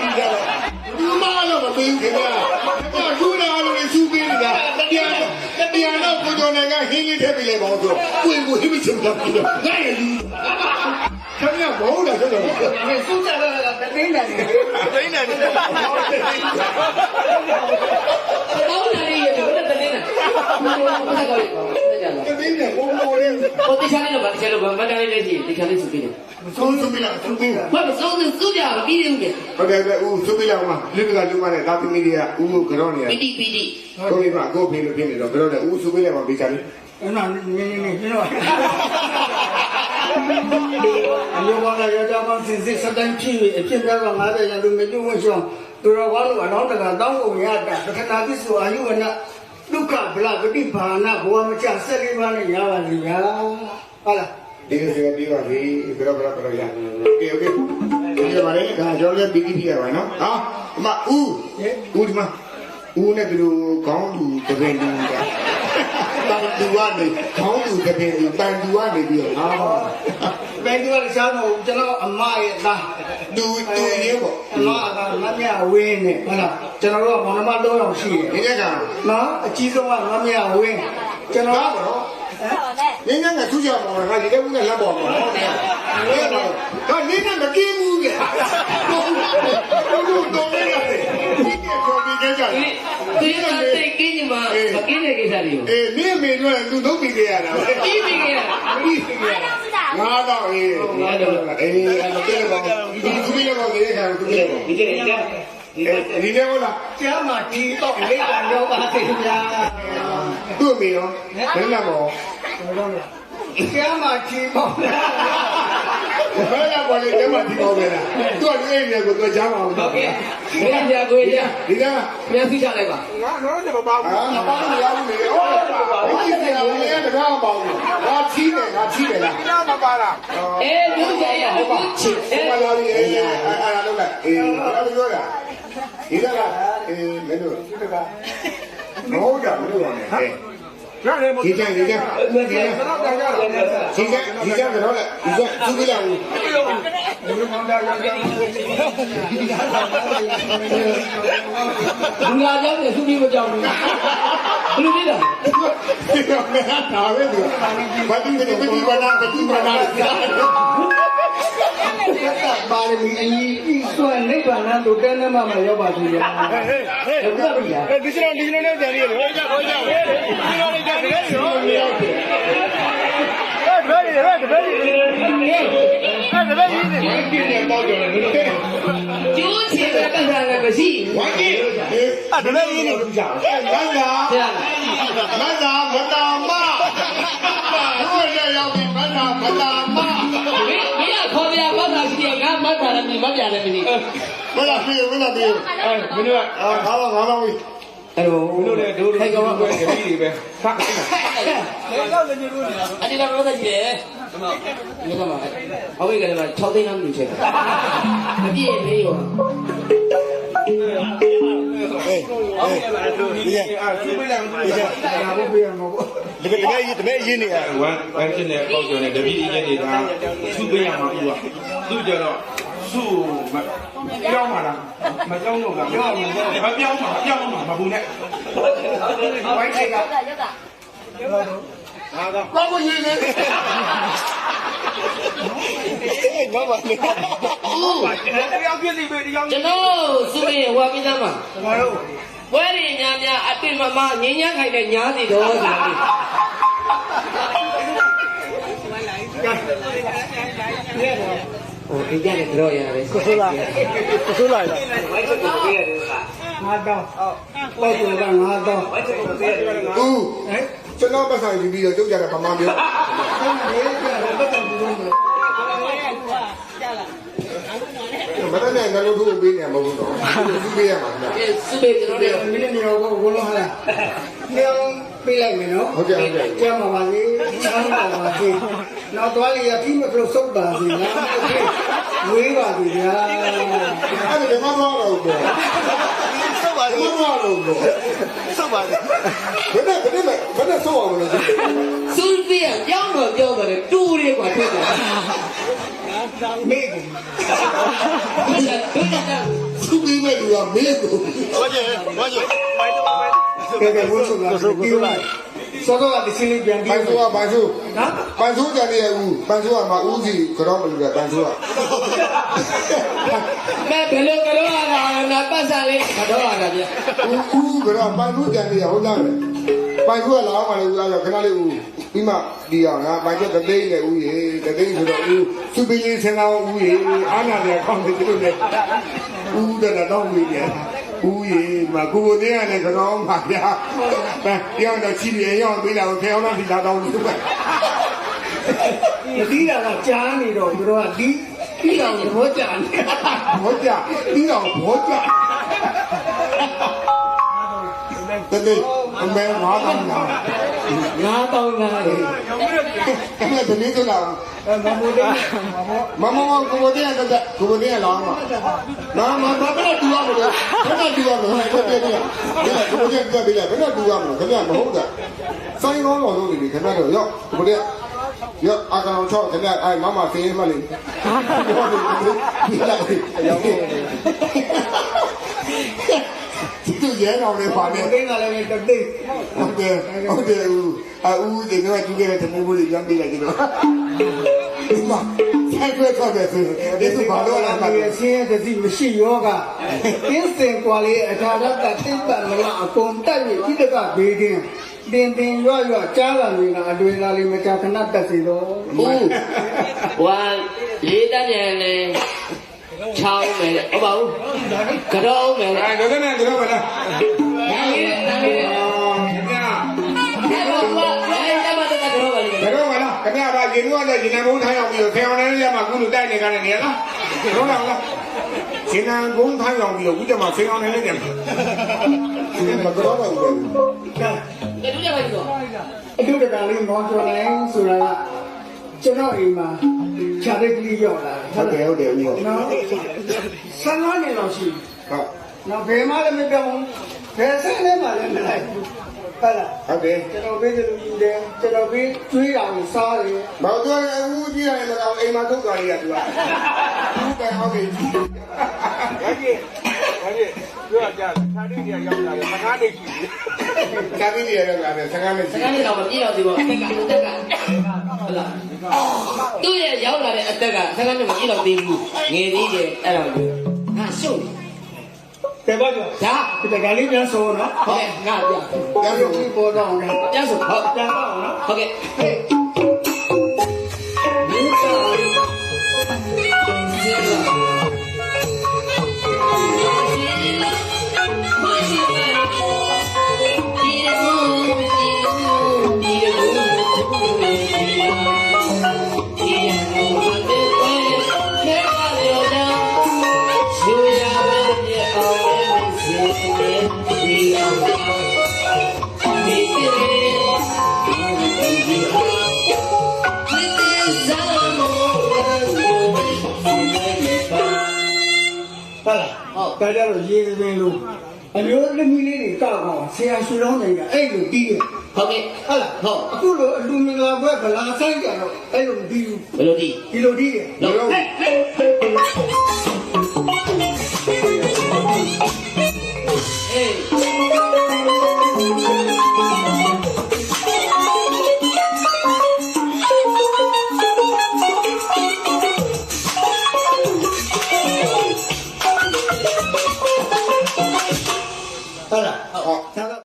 ကြီးကြတော့ဒီမှာတော့မပေးဘူးခင်ဗျာဒါကလူနာလိုနေစုပေးနေတာတရားတရားတော့ကိုကျော်နိုင်ကဟင်းလေးထည့်ပေးလိုက်ပါဦးဆိုကိုယ်ကိုဟိမချင်တာပြီးတော့ငါရည်လူခင်ဗျာဘုန်းတော်ဆိုတော့ဒီစုကြတော့တသိန်းတယ်သိနေတယ်ကောင်းတယ်ရေဘယ်နဲ့တနေလဲဘာသာကောင်းလဲကြလားတသိန်းနဲ့ဘုံ ဘုံလေးဟိုတခြားလေးတော့ဗာတခြားလို့ဗမတန်းလေးလည်းရှိတခြားလေးစုပြီးတယ်ဆုံးစုပေးလိုက်စုပေးလိုက်ဘာမစိုးစစုကြပြီးတယ်ဦးလေဟုတ်တယ်ပဲဦးစုပေးလိုက်အောင်မလိပကလူမနဲ့တာသမီတွေကဦးမှုကြောနေရပီတိပီတိကိုလေးကကိုဖေးလို့ဖြစ်နေတော့ကြောတယ်ဦးစုပေးလိုက်ပါပေးချင်တယ်အဲ့နော်နင်းနင်းနင်းတော့အယောဘာကရကြမှာစင်စစ်စတိုင်းဖြစ်ပြီးအဖြစ်ပြတော့90ရာလူမကျွတ်ဝှရှောင်းသူတော်ဘာလို့အလောင်းတကတောင်းကုန်ရတာပထနာပစ္စုအာယုဝန ဒုက္ခဗလပฏิဘာနာဘဝမချဆက်လေးပါးနဲ့ရပါလိမ့်များဟုတ်လား ဒီလိုဆိုပြီးပါပြီဘယ်တော့ဘယ်တော့ဘယ်တော့ရโอเคโอเคဒီမှာလည်းဒါကြောလည်းပြီးပြီးရပါနော်ဟာအမဦးဦးဒီမှာဦးနဲ့ဒီလိုခေါင်းလူတပင်လူက တန်တူကနေခေါင်းလူတပင်လူတန်တူကနေပြီးတော့ဟာဘယ်သူကစားတော့ကျွန်တော်အမရဲ့သားတူတူရေးပေါ့အမကငါမြဝင်းနဲ့ဟုတ်လားကျွန်တော်တို့ကမောင်နှမတော့အောင်ရှိတယ်ဒီကကနော်အကြီးဆုံးကငါမြဝင်းကျွန်တော်ဟာပေါ့ညညကသူ့ကြောင့်ပါငါဒီကဦးကလက်ပေါ်မှာဟုတ်တယ်အဲ့တော့ဒါနင်းနဲ့မ စ္စတွေကိုအေးနင်းမေတို့ကသူတို့ပြီးကြရတာပြီးပြီကပြီးကြရငါတော့အေးငါတော့အေးအဲ့တော့တဲ့ကောင်ဒီသူပြီးတော့ဒီခါသူပြီးတော့ဒီကနေ့ကဒီလေဟုတ်လားကျမ်းမှာဒီတော့လေးကတော့ပါသေးဗျာသူ့မေရောဘယ်နဲ့ပေါ့ကျမ်းမှာဒီပေါ့ ဘယ်နဲ့ပေါ့လေတဲ့မှာဒီပေါ့ပဲလားသူ့အဲ့ဒီကိုသူချမ်းပါအောင်ဟုတ်ကဲ့ဘယ်ပြကိုရဒီကမြန်သိချလိုက်ပါငါတော့လည်းမပါဘူးအာမပါဘူးရဘူးလေဟုတ်ဘယ်ကြီးကလည်းတကားမပေါ့ဘူးငါချီးတယ်ငါချီးတယ်လားငါမပါလားအေးမြို့ကြရဟုတ်ချစ်ဒီအေးမှာလာပြီးအေးအဲ့ဒါလုပ်လိုက်အေးအဲ့ဒါပြောတာဒီကကအေးမင်းတို့ဒီကမဟုတ်ကြဘူးလို့ရတယ်ဟဲ့ရတယ်မဟုတ် ဒီကဒီကဒီကတော့ကြရတာဒီကဒီကတော့လေဒီကသူကလာဘူးဘယ်မှာတော့ကြရလူလာကြောင်းနဲ့သူပြီးမကြောင်းဘူးဘယ်လိုလဲဒီကမဟာတာပဲဒီဘာဒီဒီဒီဘာနာဘာဒီဘာနာ ပါရမီအကြီးဤစွမ်းနိဗ္ဗာန်တို့တဲနေမှာမရောက်ပါဘူးဗျာဟေးဟေးဒီစရဒီလိုနဲ့ကြံရည်ဟေးကြခေါ်ကြဟေးဒီလိုနဲ့ကြံရည်ရောဟေးတပည့်ရဟေးတပည့်ရဟေးတပည့်ရဒီနဲ့ပေါ့ကြတယ်ဘယ်လိုလဲကျိုးချင်တဲ့ပတ်စံလည်းမရှိဝိုင်းကြီးအေးအဲ့တပည့်ရင်းနေမန္တာဘူးဗျာမန္တာမတာမဘုရားရောက်ပြီမန္တာမတာ လည်းမမပြလည်းမသိဘယ်လာပြေဘယ်လာပြေအဲ့မင်းတို့ကအာငါတော့ငါတော့ဝေးအဲ့တော့မင်းတို့လည်းဒိုးတို့ကောင်ကွယ်တပည့်တွေပဲဖတ်အဒီကတော့သက်ကြည့်တယ်ဒီကမှာအဝိကလည်း6သိန်းလောက်လူချက်အပြည့်လေးရောဒီအဲ့ဒီပြလိုက်ဒီကဒါဘုရားမဟုတ်တပည့်တပည့်ရတပည့်ရင်းနေရဝမ်ဝမ်ဖြစ်နေပေါ့ကျော်နေတပည့်ရင်းနေတာသူ့ပေးရမှာသူကသူ့ကြတော့ သူ့မပြောင်းမှာလားမပြောင်းတော့ကပြောင်းမှာမပြောင်းမှာပြောင်းမှာမဘူးနဲ့ဝိုင်းချိတ်ကဟာတော့ဘာကိုရေးနေဘာပါလဲတရားပြည့်စီပဲတရားကျွန်တော်စုမင်းဝါပြီးသားမှာဘာလို့ဝဲရီညာများအပင်မမငင်းညာခိုင်တဲ့ညာစီတော်ဆိုတာလေ ဟိုအိမ်ကြတဲ့ကြောရတယ်ကိုဆိုးလားဆိုးလိုက်လားငါတော့ပေါ့သူကငါတော့ဦးကျွန်တော်ပတ်ဆိုင်ယူပြီးတော့ကျုပ်ကြတာဗမာပြောအဲ့ဒါလေးကတော့ပတ်တယ်ဘူးလို့မတနဲ့ငါတို့တို့ပေးနေမှာမဟုတ်တော့သူပေးရမှာလားအဲစုမင်းကျွန်တော်တို့မင်းတို့ကဘုလုံးဟာလားညောင်းပေးလိုက်မယ်နော်ဟုတ်ကဲ့ဟုတ်ကဲ့ကျမပါလေဆောင်းပါပါစေ နောက်သွားလေရပြီးမကလို့စုပ်ပါစေနော်ဝေးပါပြီဗျာ အဲ့ဒါမမတော့ဘူး ဆောက်ပါ မ စေ မတော့ဘူး ဆောက်ပါစေ ဘယ်နဲ့ဘယ်နဲ့ဘယ်နဲ့ဆောက်အောင်လဲ စုပြည့်ကြောင်းတော့ပြောတယ်တူလေးกว่าထွက်တယ် မေ့ကုန် ဘုရားဘုရား တဲ့လူကမေးကို ကဲကဲ ဝတ်စုံလာဒီလိုစောတော့ဒီစင်းလေးပြန်ပြီးပန်ဆိုးကပန်ဆိုးနော်ပန်ဆိုးကြတဲ့ဦးပန်ဆိုးကမဦးစီကြောမလို့ကပန်ဆိုးကမဲဘယ်လိုကတော့ရတာနာပတ်စားလေးကတော့ရတာဗျဦးဦးကြောပန်ဆိုးကြတဲ့ဟုတ်လားပန်ဆိုးကလာအောင်မလို့ဦးအဲ့တော့ခဏလေးဦးပြီးမှဒီအောင်ငါပန်ဆိုးတသိန်းနဲ့ဦးရေတသိန်းဆိုတော့ဦးသူပင်းလေးဆင်းအောင်ဦးရေအာနာလည်းကောင်းတယ်တို့လည်းဦးတဲ့တော့ဦးရေ ဦးရေမကိုကိုတင်းရတယ်ကြောမှာဗျာပန်ပြောင်းတော့ချီပြေရောက်ပြီးလာတော့ခေအောင်တော့ဒီလာတော့လို့ပဲမတီးတာကကြားနေတော့သူတို့ကဒီပြီးအောင်သဘောကျနေဘောကြပြီးတော့ဘောကြတတိ အမေငါတော့နာငါတောင်းလာတယ်အဲ့ဒါတနေ့ကလာမမိုးတဲ့မမိုးမမမကိုကိုတဲ့ကကိုကိုတဲ့လာမှာမမဘာပဲတူရမလို့ဘာတူရမလို့ကိုတဲ့ကဒီကိုတဲ့ကပြီးလာဘယ်တော့တူရမလို့ခင်ဗျမဟုတ်တာစိုင်းကောင်းတော်လို့ဒီခင်ဗျတော့ရောက်ကိုတဲ့ရောက်အကောင်ချော့ခင်ဗျအဲမမဖေးမလေးဒီလိုက်ရောက်ဒီ ရဲတော်လေးပါနေမသိကလည်းတသိဟုတ်တယ်ဟုတ်တယ်ဦးအဦးဒီတော့သူကတမူးဘူးရမ်းပေးလိုက်ကြတော့ဒီမှာဆက်တွေ့တော့တယ်ဆိုဒီသူဘာလို့လဲမဒီသိဆင်းရဲတသိမရှိယောဂအင်းစင်ကွာလေးအထာရတသိပ္ပံမလားအကုန်တက်ပြီးဣဒကဘေးတင်းတင်တင်ရွရွကြားလာနေတာအတွေ့အကြုံလေးမကြာခဏတက်စီတော့ဦးဝါလေးတန်းမြန်လေ ချောင်းမယ်ဟုတ်ပါဘူးကတော့မယ်အဲဒါကလည်းတော့မလားနာမည်နာမည်ခင်ဗျာအဲ့တော့ကအဲ့တမတကတော့ပါလိမ့်မယ်တော့မလားခင်ဗျာဘာရေနူးကလည်းရေနံဘုံထိုင်းအောင်ပြီးတော့ဖေအောင်လည်းရမှာကုလူတိုက်နေကြတယ်နေလားဟုတ်လားလားရေနံဘုံထိုင်းအောင်ပြီးတော့ဦးတမဖေအောင်လည်းလည်းနေမှာမကတော့တော့ဘူးကဲတူကြပါလိမ့်တော့အတုတကလေးမောကျော်နိုင်ဆိုတာကကျွန်တော်အိမ်မှာခြာတဲ့ကလေးရောက်လာ ဟုတ်တယ်ဟုတ်တယ်ဦးဟုတ်နော်ဆန်းလာနေတော့ရှိဟုတ်နော်ဘယ်မှလည်းမပြောင်းဘယ်ဆိုင်ထဲမှာလည်းမလိုက်ဘူးဟုတ်လားဟုတ်တယ်ကျွန်တော်ပေးတယ်လို့ယူတယ်ကျွန်တော်ပေးကျွေးအောင်စားတယ်ဘာလို့လဲဦးကြီးရတယ်မလားအိမ်မှာထုတ်ကြရတူလားဘူးပဲဟုတ်ပြီဘာကြီး ဘာကြီးပြောကြတယ်ခြာတိကြီးရောက်လာတယ်ငါးနေရှိတယ်ဇာတိတွေရောက်လာတယ်စကားနဲ့စကားလေးတော့မပြည့်တော့သေးဘူးအသက်ကတက်ကဟုတ်လားသူ့ရဲ့ရောက်လာတဲ့အသက်ကစကားနဲ့မပြည့်တော့သေးဘူးငယ်သေးတယ်အဲ့ဒါကိုငါရှုပ်တယ်ပါကြောဒါဒီတကလေးပြန်ဆိုနော်ဟုတ်ကဲ့ငါပြပြန်ဆိုပြီးပေါ်တော့တယ်ပြန်ဆိုဟုတ်ပြန်တော့နော်ဟုတ်ကဲ့ ဒါကြတော့ရေးစပင်းလို့အမျိုးသမီးလေးတွေကောက်အောင်ဆရာရွှေတော်နိုင်ကအဲ့လိုပြီးတယ်ဟုတ်ကဲ့ဟုတ်လားဟုတ်အခုလိုအလူမင်္ဂလာပွဲဗလာဆိုင်ကြတော့အဲ့လိုမပြီးဘူးဘယ်လိုဒီဒီလိုပြီးတယ်လုံး